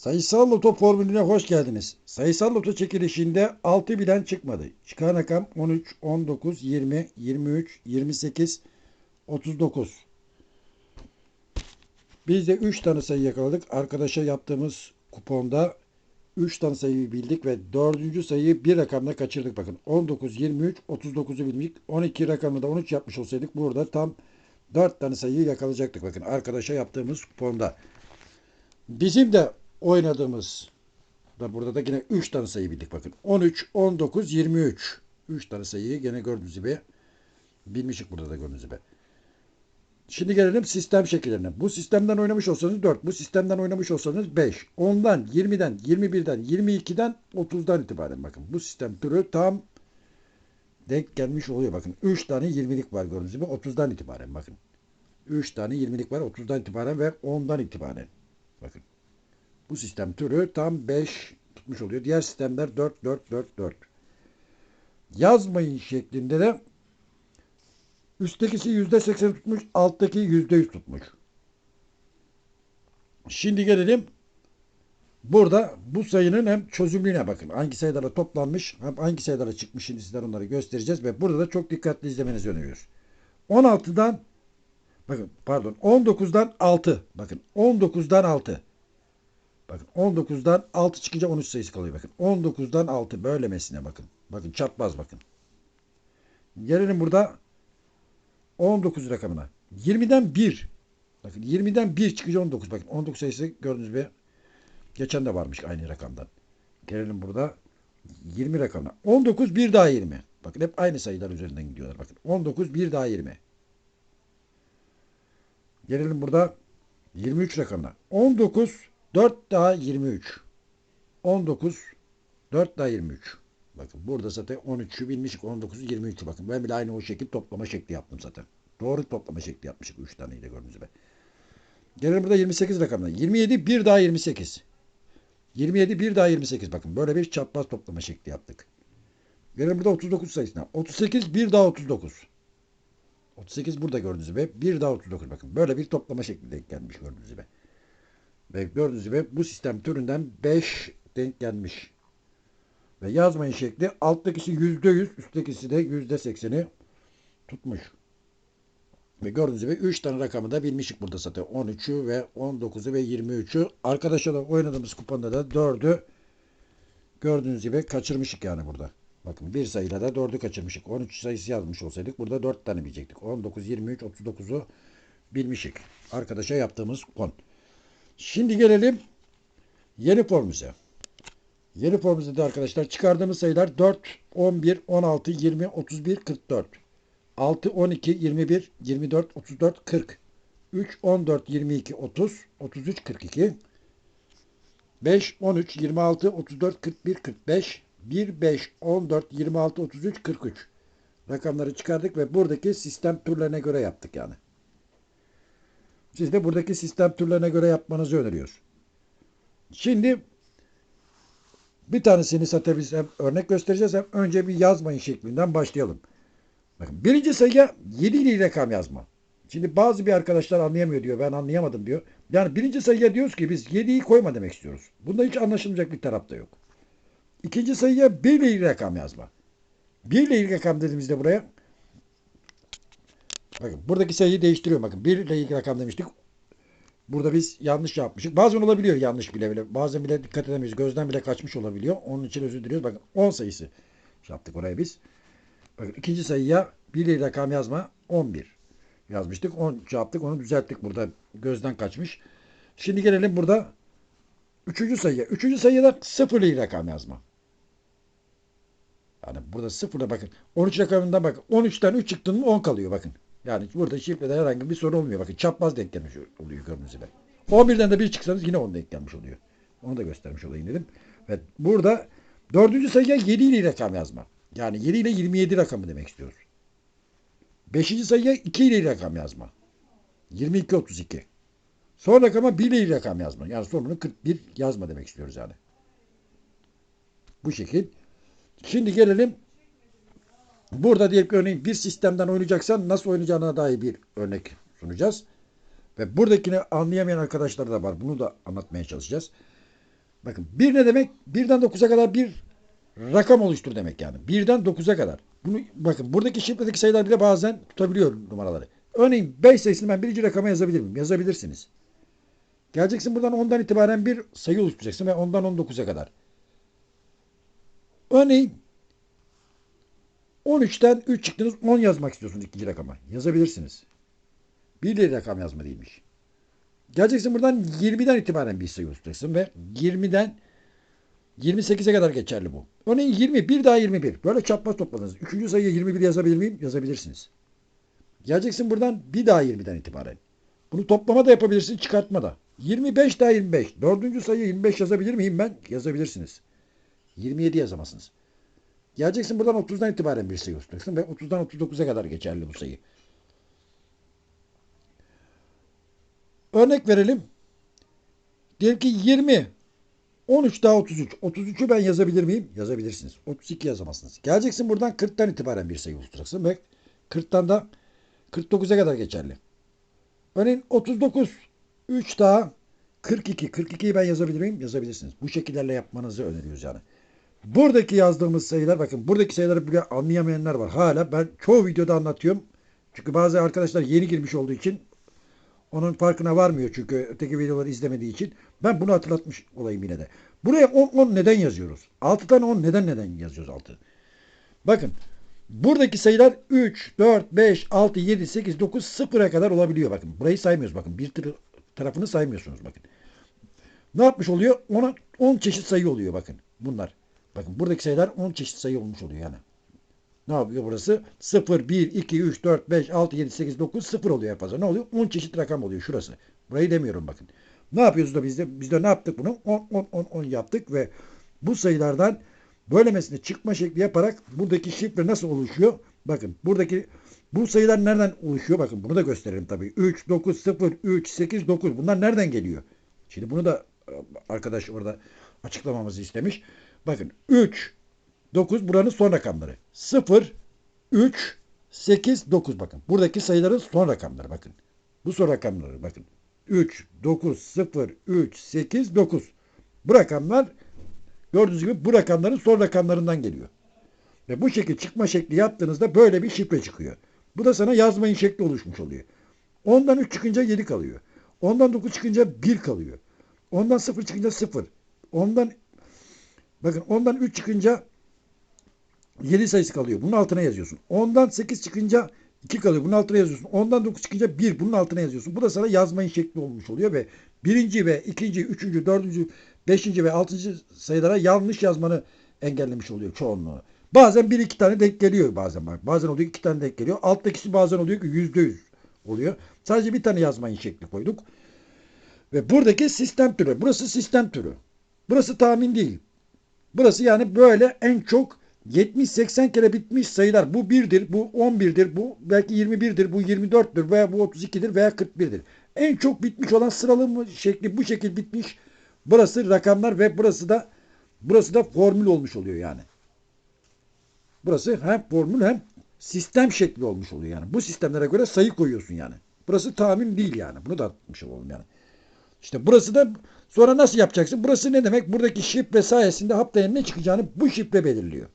Sayısal loto formülüne hoş geldiniz. Sayısal loto çekilişinde 6 bilen çıkmadı. Çıkan rakam 13, 19, 20, 23, 28, 39. Biz de 3 tane sayı yakaladık. Arkadaşa yaptığımız kuponda 3 tane sayıyı bildik ve 4. sayıyı bir rakamla kaçırdık. Bakın 19, 23, 39'u bildik. 12 rakamı da 13 yapmış olsaydık burada tam 4 tane sayıyı yakalayacaktık. Bakın arkadaşa yaptığımız kuponda. Bizim de oynadığımız da burada da yine 3 tane sayı bildik bakın. 13, 19, 23. 3 tane sayıyı gene gördüğünüz gibi bilmişik burada da gördüğünüz gibi. Şimdi gelelim sistem şekillerine. Bu sistemden oynamış olsanız 4. Bu sistemden oynamış olsanız 5. 10'dan, 20'den, 21'den, 22'den, 30'dan itibaren bakın. Bu sistem türü tam denk gelmiş oluyor. Bakın 3 tane 20'lik var gördüğünüz gibi 30'dan itibaren bakın. 3 tane 20'lik var 30'dan itibaren ve 10'dan itibaren. Bakın. Bu sistem türü tam 5 tutmuş oluyor. Diğer sistemler 4, 4, 4, 4. Yazmayın şeklinde de üsttekisi %80 tutmuş, alttaki %100 tutmuş. Şimdi gelelim burada bu sayının hem çözümlüğüne bakın. Hangi sayılara toplanmış, hem hangi sayılara çıkmış şimdi sizler onları göstereceğiz ve burada da çok dikkatli izlemenizi öneriyoruz. 16'dan bakın pardon 19'dan 6 bakın 19'dan 6 Bakın 19'dan 6 çıkınca 13 sayısı kalıyor bakın. 19'dan 6 böylemesine bakın. Bakın çarpmaz bakın. Gelelim burada 19 rakamına. 20'den 1. Bakın 20'den 1 çıkınca 19. Bakın 19 sayısı gördüğünüz gibi geçen de varmış aynı rakamdan. Gelelim burada 20 rakamına. 19 bir daha 20. Bakın hep aynı sayılar üzerinden gidiyorlar. Bakın 19 bir daha 20. Gelelim burada 23 rakamına. 19 4 daha 23. 19 4 daha 23. Bakın burada zaten 13'ü bilmişik 19'u 23'ü bakın. Ben bile aynı o şekil toplama şekli yaptım zaten. Doğru toplama şekli yapmışık 3 taneyi de gördüğünüz gibi. Gelelim burada 28 rakamına. 27 1 daha 28. 27 1 daha 28 bakın. Böyle bir çapraz toplama şekli yaptık. Gelelim burada 39 sayısına. 38 1 daha 39. 38 burada gördüğünüz gibi. 1 daha 39 bakın. Böyle bir toplama şekli denk gelmiş gördüğünüz gibi. Ve gördüğünüz gibi bu sistem türünden 5 denk gelmiş. Ve yazmayın şekli alttakisi %100, üsttekisi de %80'i tutmuş. Ve gördüğünüz gibi 3 tane rakamı da bilmişik burada zaten. 13'ü ve 19'u ve 23'ü. Arkadaşlarla oynadığımız kuponda da 4'ü gördüğünüz gibi kaçırmışık yani burada. Bakın bir sayıyla da 4'ü kaçırmışık. 13 sayısı yazmış olsaydık burada 4 tane bilecektik. 19, 23, 39'u bilmişik. Arkadaşa yaptığımız kupon. Şimdi gelelim yeni formüze. Yeni formüze de arkadaşlar çıkardığımız sayılar 4, 11, 16, 20, 31, 44. 6, 12, 21, 24, 34, 40. 3, 14, 22, 30, 33, 42. 5, 13, 26, 34, 41, 45. 1, 5, 14, 26, 33, 43. Rakamları çıkardık ve buradaki sistem türlerine göre yaptık yani. Siz de buradaki sistem türlerine göre yapmanızı öneriyoruz. Şimdi bir tanesini zaten örnek göstereceğiz hem önce bir yazmayın şeklinden başlayalım. Bakın birinci sayıya 7 ile rakam yazma. Şimdi bazı bir arkadaşlar anlayamıyor diyor. Ben anlayamadım diyor. Yani birinci sayıya diyoruz ki biz 7'yi koyma demek istiyoruz. Bunda hiç anlaşılmayacak bir tarafta yok. İkinci sayıya 1 ile rakam yazma. 1 ile rakam dediğimizde buraya Bakın buradaki sayıyı değiştiriyorum. Bakın 1 ile ilgili rakam demiştik. Burada biz yanlış yapmışız. Bazen olabiliyor yanlış bile bile. Bazen bile dikkat edemiyoruz. Gözden bile kaçmış olabiliyor. Onun için özür diliyoruz. Bakın 10 sayısı yaptık oraya biz. Bakın ikinci sayıya 1 ile rakam yazma 11 yazmıştık. 10 şey yaptık. Onu düzelttik burada. Gözden kaçmış. Şimdi gelelim burada üçüncü sayıya. Üçüncü sayıya da 0 ile rakam yazma. Yani burada sıfırda bakın. 13 rakamından bakın. 13'ten 3 çıktın mı 10 kalıyor bakın. Yani burada şifrede herhangi bir sorun olmuyor. Bakın çapraz denk gelmiş oluyor gördüğünüz gibi. 11'den de bir çıksanız yine 10 denk gelmiş oluyor. Onu da göstermiş olayım dedim. Ve burada dördüncü sayıya 7 ile rakam yazma. Yani 7 ile 27 rakamı demek istiyoruz. Beşinci sayıya 2 ile rakam yazma. 22 32. Son rakama 1 ile rakam yazma. Yani sonunu 41 yazma demek istiyoruz yani. Bu şekil. Şimdi gelelim Burada diyelim ki örneğin bir sistemden oynayacaksan nasıl oynayacağına dair bir örnek sunacağız. Ve buradakini anlayamayan arkadaşlar da var. Bunu da anlatmaya çalışacağız. Bakın 1 ne demek? 1'den 9'a kadar bir rakam oluştur demek yani. 1'den 9'a kadar. Bunu bakın buradaki şifredeki sayılar bile bazen tutabiliyor numaraları. Örneğin 5 sayısını ben birinci rakama yazabilir miyim? Yazabilirsiniz. Geleceksin buradan 10'dan itibaren bir sayı oluşturacaksın ve 10'dan 19'a kadar. Örneğin 13'ten 3 çıktınız 10 yazmak istiyorsunuz ikinci rakama. Yazabilirsiniz. Bir rakam yazma değilmiş. Geleceksin buradan 20'den itibaren bir sayı oluşturacaksın ve 20'den 28'e kadar geçerli bu. Örneğin 20, bir daha 21. Böyle çarpma topladınız. Üçüncü sayıya 21 yazabilir miyim? Yazabilirsiniz. Geleceksin buradan bir daha 20'den itibaren. Bunu toplama da yapabilirsin, çıkartma da. 25 daha 25. Dördüncü sayıya 25 yazabilir miyim ben? Yazabilirsiniz. 27 yazamazsınız. Geleceksin buradan 30'dan itibaren bir sayı oluşturacaksın ve 30'dan 39'a kadar geçerli bu sayı. Örnek verelim. Diyelim ki 20, 13 daha 33. 33'ü ben yazabilir miyim? Yazabilirsiniz. 32 yazamazsınız. Geleceksin buradan 40'tan itibaren bir sayı oluşturacaksın ve 40'tan da 49'a kadar geçerli. Örneğin 39, 3 daha 42. 42'yi ben yazabilir miyim? Yazabilirsiniz. Bu şekillerle yapmanızı öneriyoruz yani. Buradaki yazdığımız sayılar bakın buradaki sayıları bile anlayamayanlar var. Hala ben çoğu videoda anlatıyorum. Çünkü bazı arkadaşlar yeni girmiş olduğu için onun farkına varmıyor çünkü öteki videoları izlemediği için. Ben bunu hatırlatmış olayım yine de. Buraya 10 10 neden yazıyoruz? 6 tane 10 neden neden yazıyoruz 6? Bakın buradaki sayılar 3, 4, 5, 6, 7, 8, 9, 0'a kadar olabiliyor. Bakın burayı saymıyoruz. Bakın bir tarafını saymıyorsunuz bakın. Ne yapmış oluyor? 10, 10 çeşit sayı oluyor bakın bunlar. Bakın buradaki sayılar 10 çeşit sayı olmuş oluyor yani. Ne yapıyor burası? 0, 1, 2, 3, 4, 5, 6, 7, 8, 9, 0 oluyor en fazla. Ne oluyor? 10 çeşit rakam oluyor şurası. Burayı demiyorum bakın. Ne yapıyoruz da biz de? Biz de ne yaptık bunu? 10, 10, 10, 10 yaptık ve bu sayılardan bölemesine çıkma şekli yaparak buradaki şifre nasıl oluşuyor? Bakın buradaki bu sayılar nereden oluşuyor? Bakın bunu da gösterelim tabii. 3, 9, 0, 3, 8, 9. Bunlar nereden geliyor? Şimdi bunu da e, arkadaş orada açıklamamızı istemiş. Bakın 3, 9 buranın son rakamları. 0, 3, 8, 9 bakın. Buradaki sayıların son rakamları bakın. Bu son rakamları bakın. 3, 9, 0, 3, 8, 9. Bu rakamlar gördüğünüz gibi bu rakamların son rakamlarından geliyor. Ve bu şekil çıkma şekli yaptığınızda böyle bir şifre çıkıyor. Bu da sana yazmayın şekli oluşmuş oluyor. Ondan 3 çıkınca 7 kalıyor. Ondan 9 çıkınca 1 kalıyor. Ondan 0 çıkınca 0. Ondan bakın ondan 3 çıkınca 7 sayısı kalıyor. Bunun altına yazıyorsun. Ondan 8 çıkınca 2 kalıyor. Bunun altına yazıyorsun. Ondan 9 çıkınca 1. Bunun altına yazıyorsun. Bu da sana yazmayın şekli olmuş oluyor ve birinci ve ikinci, üçüncü, dördüncü, beşinci ve altıncı sayılara yanlış yazmanı engellemiş oluyor çoğunluğu. Bazen bir iki tane denk geliyor bazen bak. Bazen oluyor iki tane denk geliyor. Alttakisi bazen oluyor ki yüzde yüz oluyor. Sadece bir tane yazmayın şekli koyduk. Ve buradaki sistem türü. Burası sistem türü. Burası tahmin değil. Burası yani böyle en çok 70-80 kere bitmiş sayılar. Bu 1'dir, bu 11'dir, bu belki 21'dir, bu 24'tür veya bu 32'dir veya 41'dir. En çok bitmiş olan sıralama şekli bu şekil bitmiş. Burası rakamlar ve burası da burası da formül olmuş oluyor yani. Burası hem formül hem sistem şekli olmuş oluyor yani. Bu sistemlere göre sayı koyuyorsun yani. Burası tahmin değil yani. Bunu da atmış olalım yani. İşte burası da sonra nasıl yapacaksın? Burası ne demek? Buradaki şifre sayesinde haftaya ne çıkacağını bu şifre belirliyor.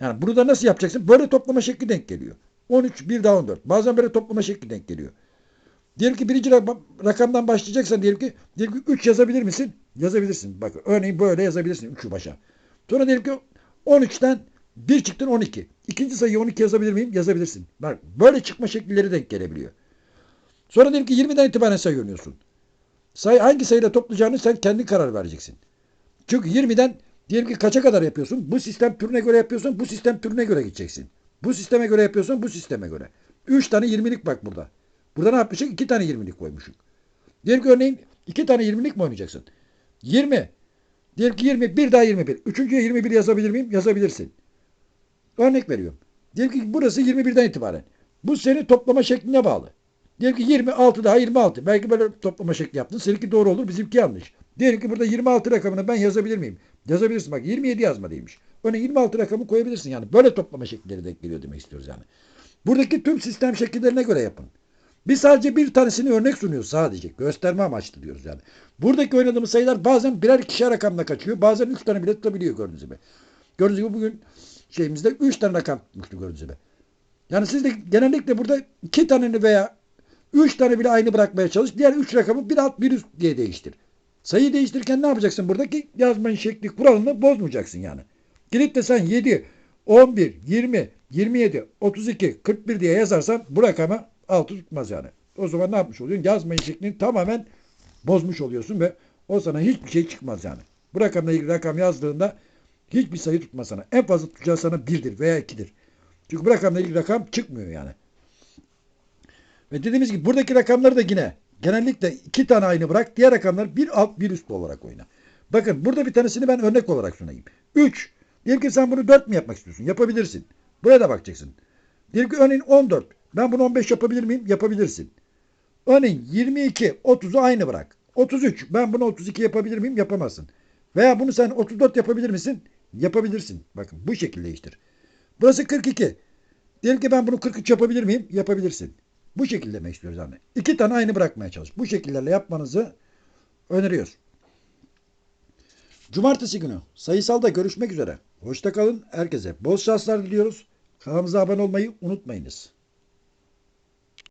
Yani burada nasıl yapacaksın? Böyle toplama şekli denk geliyor. 13, 1 daha 14. Bazen böyle toplama şekli denk geliyor. Diyelim ki birinci rak- rakamdan başlayacaksan diyelim ki, diyelim ki 3 yazabilir misin? Yazabilirsin. Bak örneğin böyle yazabilirsin 3'ü başa. Sonra diyelim ki 13'ten 1 çıktın 12. İkinci sayıyı 12 yazabilir miyim? Yazabilirsin. Bak böyle çıkma şekilleri denk gelebiliyor. Sonra diyelim ki 20'den itibaren sayı oynuyorsun. Sayı hangi sayıyla toplayacağını sen kendi karar vereceksin. Çünkü 20'den diyelim ki kaça kadar yapıyorsun? Bu sistem türüne göre yapıyorsun. Bu sistem türüne göre gideceksin. Bu sisteme göre yapıyorsun. Bu sisteme göre. 3 tane 20'lik bak burada. Burada ne yapmışık? 2 tane 20'lik koymuşuk. Diyelim ki örneğin 2 tane 20'lik mi oynayacaksın? 20. Diyelim ki 20. Bir daha 21. Üçüncüye 21 yazabilir miyim? Yazabilirsin. Örnek veriyorum. Diyelim ki burası 21'den itibaren. Bu senin toplama şekline bağlı. Diyelim ki 26 daha 26. Belki böyle toplama şekli yaptın. Seninki doğru olur. Bizimki yanlış. Diyelim ki burada 26 rakamını ben yazabilir miyim? Yazabilirsin. Bak 27 yazma değilmiş. Örneğin 26 rakamı koyabilirsin yani. Böyle toplama şekilleri denk geliyor demek istiyoruz yani. Buradaki tüm sistem şekillerine göre yapın. Biz sadece bir tanesini örnek sunuyoruz sadece. Gösterme amaçlı diyoruz yani. Buradaki oynadığımız sayılar bazen birer ikişer rakamla kaçıyor. Bazen üç tane bile tutabiliyor gördüğünüz gibi. Gördüğünüz gibi bugün şeyimizde üç tane rakam tutmuştu gördüğünüz gibi. Yani siz de genellikle burada iki taneni veya üç tane bile aynı bırakmaya çalış. Diğer üç rakamı bir alt bir üst diye değiştir. Sayıyı değiştirirken ne yapacaksın? Buradaki yazmanın şekli kuralını bozmayacaksın yani. Gidip de sen 7, 11, 20, 27, 32, 41 diye yazarsan bu rakamı altı tutmaz yani. O zaman ne yapmış oluyorsun? Yazmayın şeklini tamamen bozmuş oluyorsun ve o sana hiçbir şey çıkmaz yani. Bu rakamla ilgili rakam yazdığında hiçbir sayı tutmaz sana. En fazla tutacağı sana birdir veya ikidir. Çünkü bu rakamla ilgili rakam çıkmıyor yani. Ve dediğimiz gibi buradaki rakamları da yine genellikle iki tane aynı bırak. Diğer rakamlar bir alt bir üst olarak oyna. Bakın burada bir tanesini ben örnek olarak sunayım. 3. Diyelim ki sen bunu 4 mi yapmak istiyorsun? Yapabilirsin. Buraya da bakacaksın. Diyelim ki örneğin 14. Ben bunu 15 yapabilir miyim? Yapabilirsin. Örneğin 22, 30'u aynı bırak. 33. Ben bunu 32 yapabilir miyim? Yapamazsın. Veya bunu sen 34 yapabilir misin? Yapabilirsin. Bakın bu şekilde değiştir. Burası 42. Diyelim ki ben bunu 43 yapabilir miyim? Yapabilirsin. Bu şekilde demek istiyoruz yani. İki tane aynı bırakmaya çalış. Bu şekillerle yapmanızı öneriyoruz. Cumartesi günü sayısalda görüşmek üzere. Hoşça kalın. Herkese bol şanslar diliyoruz. Kanalımıza abone olmayı unutmayınız.